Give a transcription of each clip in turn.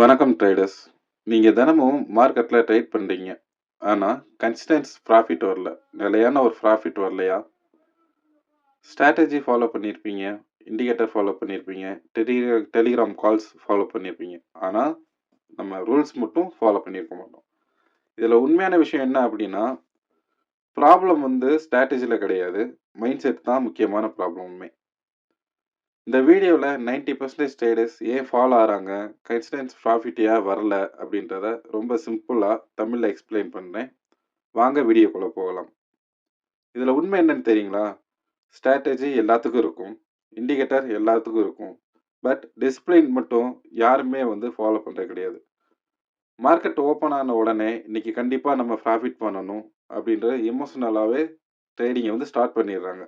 வணக்கம் ட்ரேடர்ஸ். நீங்கள் தினமும் மார்க்கெட்டில் ட்ரேட் பண்ணுறீங்க ஆனால் கன்சிஸ்டன்ஸ் ப்ராஃபிட் வரல. நிலையான ஒரு ப்ராஃபிட் வரலையா? ஸ்ட்ராட்டஜி ஃபாலோ பண்ணியிருப்பீங்க. இண்டிகேட்டர் ஃபாலோ பண்ணியிருப்பீங்க. டெலி டெலிகிராம் கால்ஸ் ஃபாலோ பண்ணியிருப்பீங்க. ஆனால் நம்ம ரூல்ஸ் மட்டும் ஃபாலோ பண்ணியிருக்க மாட்டோம். இதில் உண்மையான விஷயம் என்ன அப்படின்னா, ப்ராப்ளம் வந்து ஸ்ட்ராட்டஜியில் கிடையாது. மைண்ட் செட் தான் முக்கியமான ப்ராப்ளமுமே. இந்த வீடியோவில் நைன்ட்டி பர்சன்டேஜ் ட்ரேடர்ஸ் ஏன் ஃபாலோ ஆகிறாங்க கன்சிடன்ஸ் ப்ராஃபிட்டியாக வரல? அப்படின்றத ரொம்ப சிம்பிளாக தமிழில் எக்ஸ்பிளைன் பண்ணுறேன் வாங்க வீடியோக்குள்ளே போகலாம். இதில் உண்மை என்னன்னு தெரியுங்களா? ஸ்ட்ராட்டஜி எல்லாத்துக்கும் இருக்கும். இண்டிகேட்டர் எல்லாத்துக்கும் இருக்கும். பட் டிசிப்ளின் மட்டும் யாருமே வந்து ஃபாலோ பண்ணுறது கிடையாது. மார்க்கெட் ஓப்பன் ஆன உடனே இன்றைக்கி கண்டிப்பாக நம்ம ப்ராஃபிட் பண்ணணும் அப்படின்ற எமோஷனலாகவே ட்ரேடிங்கை வந்து ஸ்டார்ட் பண்ணிடுறாங்க.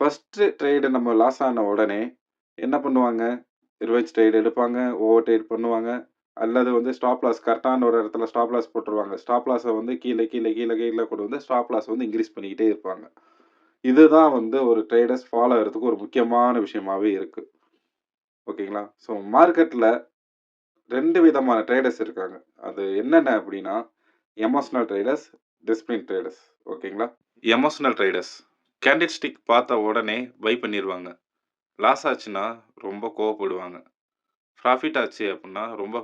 ஃபஸ்ட்டு ட்ரேடு நம்ம லாஸ் ஆன உடனே என்ன பண்ணுவாங்க? ரிவர்ஸ் ட்ரேடு எடுப்பாங்க. ஓவர் ட்ரேட் பண்ணுவாங்க. அல்லது வந்து ஸ்டாப் லாஸ் கரெக்டான ஒரு இடத்துல ஸ்டாப் லாஸ் போட்டுருவாங்க. ஸ்டாப் லாஸை வந்து கீழே கீழே கீழே கீழே கொண்டு வந்து ஸ்டாப் லாஸ் வந்து இன்க்ரீஸ் பண்ணிக்கிட்டே இருப்பாங்க. இதுதான் வந்து ஒரு ட்ரேடர்ஸ் ஃபாலோ ஆகுறதுக்கு ஒரு முக்கியமான விஷயமாகவே இருக்குது ஓகேங்களா? ஸோ மார்க்கெட்டில் ரெண்டு விதமான ட்ரேடர்ஸ் இருக்காங்க. அது என்னென்ன அப்படின்னா, எமோஷ்னல் ட்ரேடர்ஸ், டிசிப்ளின் ட்ரேடர்ஸ். ஓகேங்களா? எமோஷ்னல் ட்ரேடர்ஸ் கேண்டில் ஸ்டிக் பார்த்த உடனே பை பண்ணிடுவாங்க லாஸ் ஆச்சுன்னா ரொம்ப கோவப்படுவாங்க. ப்ராஃபிட் ஆச்சு அப்படின்னா ரொம்ப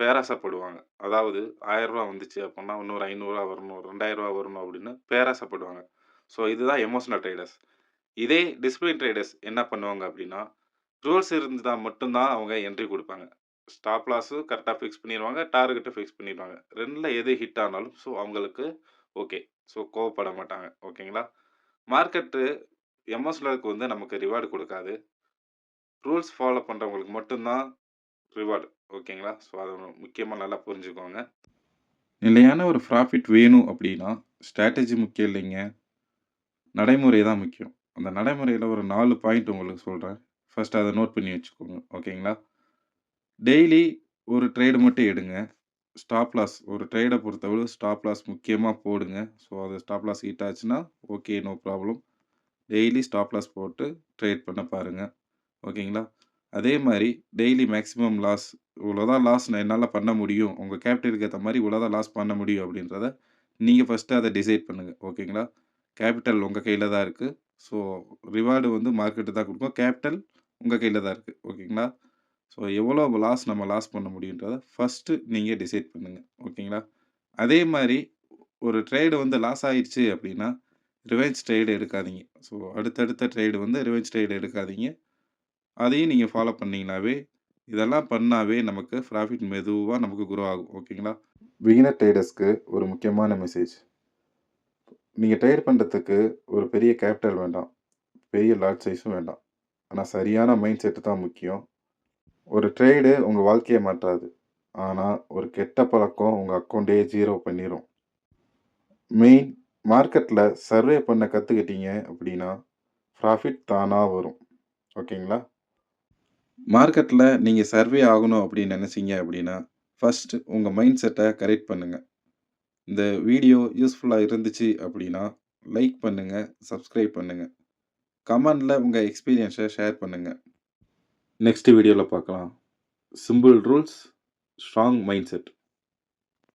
பேராசைப்படுவாங்க. அதாவது ரூ. 1000 வந்துச்சு அப்படின்னா இன்னொரு ரூ. 500 வரணும், ரூ. 2000 வரணும் அப்படின்னு பேராசைப்படுவாங்க. ஸோ இதுதான் எமோஷனல் ட்ரேடர்ஸ். இதே டிசிப்ளின் ட்ரேடர்ஸ் என்ன பண்ணுவாங்க அப்படின்னா, ரூல்ஸ் இருந்தா மட்டும் தான் அவங்க என்ட்ரி குடுப்பாங்க. ஸ்டாப் லாஸு கரெக்ட்டா ஃபிக்ஸ் பண்ணிருவாங்க. டார்கெட்ட ஃபிக்ஸ் பண்ணிருவாங்க. 2ல எது ஹிட் ஆனாலும் ஸோ அவங்களுக்கு ஓகே. ஸோ கோவப்பட மாட்டாங்க. ஓகேங்களா? மார்க்கெட்டு எமோஷனலுக்கு வந்து நமக்கு ரிவார்டு கொடுக்காது ரூல்ஸ் ஃபாலோ பண்ணுறவங்களுக்கு மட்டும்தான் ரிவார்டு ஓகேங்களா? ஸோ அதை முக்கியமாக நல்லா புரிஞ்சுக்கோங்க. நிலையான ஒரு ப்ராஃபிட் வேணும் அப்படின்னா, ஸ்ட்ராட்டஜி முக்கியம் இல்லைங்க. நடைமுறை தான் முக்கியம். அந்த நடைமுறையில் ஒரு நாலு பாயிண்ட் உங்களுக்கு சொல்கிறேன் ஃபஸ்ட்டு அதை நோட் பண்ணி வச்சுக்கோங்க. ஓகேங்களா? டெய்லி ஒரு ட்ரேடு மட்டும் எடுங்க. ஸ்டாப் லாஸ் ஒரு ட்ரேடை பொறுத்தளவு ஸ்டாப் லாஸ் முக்கியமாக போடுங்க. ஸோ அது ஸ்டாப் லாஸ் ஹீட் ஆச்சுன்னா, okay no problem. Daily stop loss போட்டு ட்ரேட் பண்ண பாருங்க. ஓகேங்களா? அதே மாதிரி டெய்லி மேக்ஸிமம் லாஸ் இவ்வளோதான் லாஸ் நான் என்னால் பண்ண முடியும். உங்கள் கேபிட்டலுக்கு ஏற்ற மாதிரி இவ்வளோதான் லாஸ் பண்ண முடியும் அப்படின்றத நீங்கள் ஃபஸ்ட்டு அதை டிசைட் பண்ணுங்கள் ஓகேங்களா? கேபிட்டல் உங்கள் கையில் தான் இருக்குது ஸோ ரிவார்டு வந்து மார்க்கெட்டு தான் கொடுக்கும் கேபிட்டல் உங்கள் கையில் தான் இருக்குது ஓகேங்களா? ஸோ எவ்வளோ லாஸ் நம்ம லாஸ் பண்ண முடியுன்றத ஃபர்ஸ்ட்டு நீங்கள் டிசைட் பண்ணுங்கள் ஓகேங்களா? அதே மாதிரி ஒரு ட்ரேடு வந்து லாஸ் ஆயிருச்சு அப்படின்னா, ரிவெஞ்ச் ட்ரேடு எடுக்காதீங்க. ஸோ அடுத்தடுத்த ட்ரேடு வந்து ரிவெஞ்ச் ட்ரேடு எடுக்காதீங்க. அதையும் நீங்கள் ஃபாலோ பண்ணிங்கனாவே இதெல்லாம் பண்ணாவே நமக்கு ப்ராஃபிட் மெதுவாக நமக்கு குரோ ஆகும். ஓகேங்களா? பிகினர் ட்ரேடர்ஸ்க்கு ஒரு முக்கியமான மெசேஜ். நீங்கள் ட்ரேட் பண்ணுறதுக்கு ஒரு பெரிய கேபிட்டல் வேண்டாம். பெரிய லாட் சைஸும் வேண்டாம். ஆனால் சரியான மைண்ட் செட்டு தான் முக்கியம். ஒரு ட்ரேடு உங்கள் வாழ்க்கையை மாற்றாது. ஆனால் ஒரு கெட்ட பழக்கம் உங்கள் அக்கௌண்ட்டே ஜீரோ பண்ணிடும் மெயின் மார்க்கெட்டில் சர்வே பண்ண கற்றுக்கிட்டீங்க அப்படின்னா, ப்ராஃபிட் தானாக வரும். ஓகேங்களா? மார்க்கெட்டில் நீங்கள் சர்வே ஆகணும் அப்படின்னு நினச்சிங்க அப்படின்னா, ஃபஸ்ட்டு உங்கள் மைண்ட் செட்டை கரெக்ட் பண்ணுங்கள் இந்த வீடியோ யூஸ்ஃபுல்லாக இருந்துச்சு அப்படின்னா, லைக் பண்ணுங்கள் சப்ஸ்கிரைப் பண்ணுங்கள் கமெண்டில் உங்கள் எக்ஸ்பீரியன்ஸை ஷேர் பண்ணுங்கள் நெக்ஸ்ட் வீடியோவில் பார்க்கலாம். Simple rules, strong mind set.